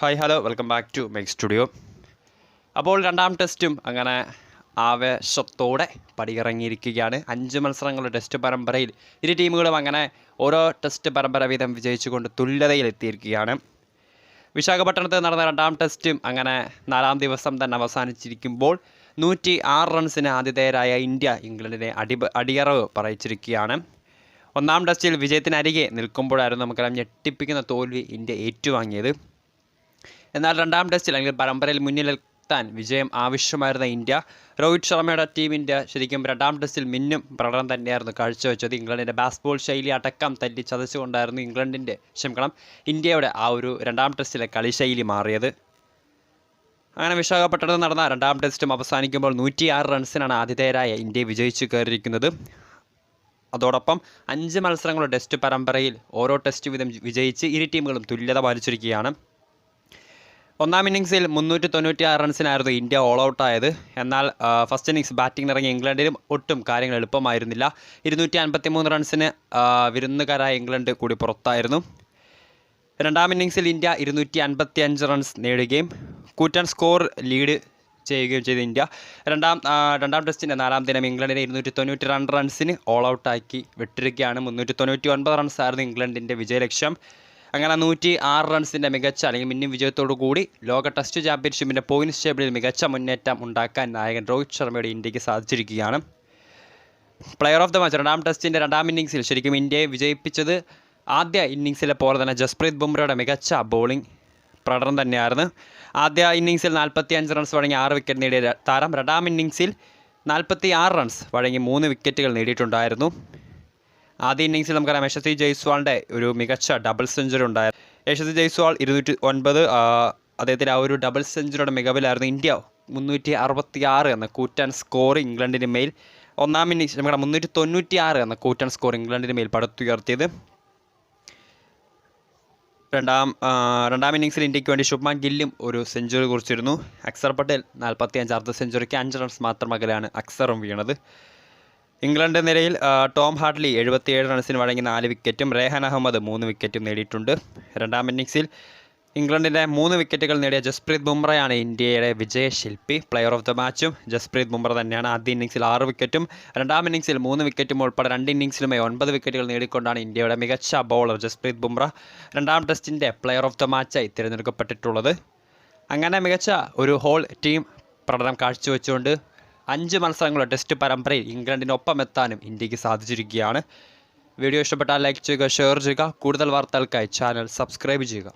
Hi hello welcome back to Mec studio അപ്പോൾ രണ്ടാം ടെസ്റ്റും അങ്ങനെ ആവേശത്തോടെ പടിയിറങ്ങിയിരിക്കുകയാണ്. അഞ്ച് മത്സരങ്ങളുടെ ടെസ്റ്റ് പരമ്പരയിൽ ഇരു ടീമുകളും അങ്ങനെ ഓരോ ടെസ്റ്റ് പരമ്പര വീതം വിജയിച്ചുകൊണ്ട് തുല്യതയിലെത്തിയിരിക്കുകയാണ് വിശാഖപട്ടണത്ത് നടന്ന രണ്ടാം ടെസ്റ്റും അങ്ങനെ നാലാം ദിവസം തന്നെ അവസാനിച്ചിരിക്കുമ്പോൾ നൂറ്റി ആറ് റൺസിന് ആതിഥേയരായ ഇന്ത്യ ഇംഗ്ലണ്ടിനെ അടി അടിയറവ് പറയിച്ചിരിക്കുകയാണ്. ഒന്നാം ടെസ്റ്റിൽ വിജയത്തിനരികെ നിൽക്കുമ്പോഴായിരുന്നു നമുക്കറിയാം ഞെട്ടിപ്പിക്കുന്ന തോൽവി ഇന്ത്യ ഏറ്റുവാങ്ങിയത്. എന്നാൽ രണ്ടാം ടെസ്റ്റിൽ അല്ലെങ്കിൽ പരമ്പരയിൽ മുന്നിലെത്താൻ വിജയം ആവശ്യമായിരുന്ന ഇന്ത്യ രോഹിത് ശർമ്മയുടെ ടീം ഇന്ത്യ ശരിക്കും രണ്ടാം ടെസ്റ്റിൽ മിന്നും പ്രകടനം തന്നെയായിരുന്നു കാഴ്ചവെച്ചത്. ഇംഗ്ലണ്ടിന്റെ ബാസ്ബോൾ ശൈലി അടക്കം തല്ലി ചതച്ചുകൊണ്ടായിരുന്നു ഇംഗ്ലണ്ടിന്റെ ക്ഷമിക്കണം ഇന്ത്യയുടെ ആ ഒരു രണ്ടാം ടെസ്റ്റിലെ കളിശൈലി മാറിയത്. അങ്ങനെ വിശാഖപട്ടണത്ത് നടന്ന രണ്ടാം ടെസ്റ്റും അവസാനിക്കുമ്പോൾ നൂറ്റിയാറ് റൺസിനാണ് ആതിഥേയരായ ഇന്ത്യ വിജയിച്ചു കയറിയിരിക്കുന്നത്. അതോടൊപ്പം അഞ്ച് മത്സരങ്ങളുടെ ടെസ്റ്റ് പരമ്പരയിൽ ഓരോ ടെസ്റ്റ് വീതം വിജയിച്ച് ഇരു ടീമുകളും തുല്യത പാലിച്ചിരിക്കുകയാണ്. ഒന്നാം ഇന്നിങ്സിൽ മുന്നൂറ്റി തൊണ്ണൂറ്റി ആറ് റൺസിനായിരുന്നു ഇന്ത്യ ഓൾ ഔട്ട് ആയത്. എന്നാൽ ഫസ്റ്റ് ഇന്നിങ്സ് ബാറ്റിംഗ് ഇറങ്ങിയ ഇംഗ്ലണ്ടിലും ഒട്ടും കാര്യങ്ങൾ എളുപ്പമായിരുന്നില്ല. ഇരുന്നൂറ്റി അൻപത്തി മൂന്ന് റൺസിന് വിരുന്നുകാരായ ഇംഗ്ലണ്ട് കൂടി പുറത്തായിരുന്നു. രണ്ടാം ഇന്നിങ്സിൽ ഇന്ത്യ ഇരുന്നൂറ്റി അൻപത്തി അഞ്ച് റൺസ് നേടുകയും കൂറ്റൻ സ്കോർ ലീഡ് ചെയ്യുകയും ചെയ്ത ഇന്ത്യ. രണ്ടാം രണ്ടാം ടെസ്റ്റിന്റെ നാലാം ദിനം ഇംഗ്ലണ്ടിനെ ഇരുന്നൂറ്റി തൊണ്ണൂറ്റി രണ്ട് റൺസിന് ഓൾ ഔട്ടാക്കി വിട്ടിരിക്കുകയാണ്. മുന്നൂറ്റി തൊണ്ണൂറ്റി ഒൻപത് റൺസായിരുന്നു ഇംഗ്ലണ്ടിന്റെ വിജയലക്ഷ്യം. അങ്ങനെ നൂറ്റി ആറ് റൺസിന്റെ മികച്ച അല്ലെങ്കിൽ മിന്നും വിജയത്തോടു കൂടി ലോക ടെസ്റ്റ് ചാമ്പ്യൻഷിപ്പിന്റെ പോയിന്റ്സ് ടേബിളിൽ മികച്ച മുന്നേറ്റം ഉണ്ടാക്കാൻ നായകൻ രോഹിത് ശർമ്മയുടെ ഇന്ത്യയ്ക്ക് സാധിച്ചിരിക്കുകയാണ്. പ്ലെയർ ഓഫ് ദ മാച്ച് രണ്ടാം ടെസ്റ്റിന്റെ രണ്ടാം ഇന്നിങ്സിൽ ശരിക്കും ഇന്ത്യയെ വിജയിപ്പിച്ചത് ആദ്യ ഇന്നിങ്സിലെ പോലെ തന്നെ ജസ്പ്രീത് ബുംറയുടെ മികച്ച ബോളിംഗ് പ്രകടനം തന്നെയായിരുന്നു. ആദ്യ ഇന്നിങ്സിൽ നാൽപ്പത്തി അഞ്ച് റൺസ് വഴങ്ങി ആറ് വിക്കറ്റ് നേടിയ താരം രണ്ടാം ഇന്നിങ്സിൽ നാൽപ്പത്തി ആറ് റൺസ് വഴങ്ങി മൂന്ന് വിക്കറ്റുകൾ നേടിയിട്ടുണ്ടായിരുന്നു. ആദ്യ ഇന്നിങ്സിൽ നമുക്കറിയാം യശസ്വി ജയ്സ്വാളിന്റെ ഒരു മികച്ച ഡബിൾ സെഞ്ചുറി ഉണ്ടായിരുന്നു യശസ്വി ജയ്സ്വാൾ ഇരുന്നൂറ്റി ഒൻപത് അദ്ദേഹത്തിന്റെ ആ ഒരു ഡബിൾ സെഞ്ചുറിയുടെ മികവിലായിരുന്നു ഇന്ത്യ മുന്നൂറ്റി അറുപത്തി ആറ് എന്ന കൂറ്റൻ സ്കോർ ഇംഗ്ലണ്ടിന് മേൽ. ഒന്നാം ഇന്നിങ്സ് നമ്മുടെ മുന്നൂറ്റി തൊണ്ണൂറ്റി ആറ് എന്ന കൂറ്റൻ സ്കോർ ഇംഗ്ലണ്ടിന് മേൽ പടുത്തുയർത്തിയത്. രണ്ടാം രണ്ടാം ഇന്നിങ്സിൽ ഇന്ത്യയ്ക്ക് വേണ്ടി ശുഭ്മാൻ ഗില്ലും ഒരു സെഞ്ചുറി കുറിച്ചിരുന്നു. അക്സർ പട്ടേൽ നാൽപ്പത്തി അഞ്ച് അർദ്ധ സെഞ്ചുറിക്ക് അഞ്ച് റൺസ് മാത്രം അകലെയാണ് അക്സറും വീണത്. ഇംഗ്ലണ്ട് നിരയിൽ ടോം ഹാർട്ട്ലി എഴുപത്തിയേഴ് റൺസിന് വഴങ്ങി നാല് വിക്കറ്റും റേഹാൻ അഹമ്മദ് മൂന്ന് വിക്കറ്റും നേടിയിട്ടുണ്ട്. രണ്ടാം ഇന്നിങ്സിൽ ഇംഗ്ലണ്ടിന്റെ മൂന്ന് വിക്കറ്റുകൾ നേടിയ ജസ്പ്രീത് ബുംറയാണ് ഇന്ത്യയുടെ വിജയശില്പി പ്ലെയർ ഓഫ് ദ മാച്ചും ജസ്പ്രീത് ബുംറ തന്നെയാണ് ആദ്യ ഇന്നിങ്സിൽ ആറ് വിക്കറ്റും രണ്ടാം ഇന്നിങ്സിൽ മൂന്ന് വിക്കറ്റും ഉൾപ്പെടെ രണ്ട് ഇന്നിങ്സിലുമായി ഒൻപത് വിക്കറ്റുകൾ നേടിക്കൊണ്ടാണ് ഇന്ത്യയുടെ മികച്ച ബൗളർ ജസ്പ്രീത് ബുംറ രണ്ടാം ടെസ്റ്റിന്റെ പ്ലെയർ ഓഫ് ദ മാച്ചായി തിരഞ്ഞെടുക്കപ്പെട്ടിട്ടുള്ളത്. അങ്ങനെ മികച്ച ഒരു ഹോൾ ടീം പ്രകടനം കാഴ്ചവെച്ചുകൊണ്ട് അഞ്ച് മത്സരങ്ങളുടെ ടെസ്റ്റ് പരമ്പരയിൽ ഇംഗ്ലണ്ടിനൊപ്പം എത്താനും ഇന്ത്യയ്ക്ക് സാധിച്ചിരിക്കുകയാണ്. വീഡിയോ ഇഷ്ടപ്പെട്ടാൽ ലൈക്ക് ചെയ്യുക ഷെയർ ചെയ്യുക. കൂടുതൽ വാർത്തകൾക്കായി ചാനൽ സബ്സ്ക്രൈബ് ചെയ്യുക.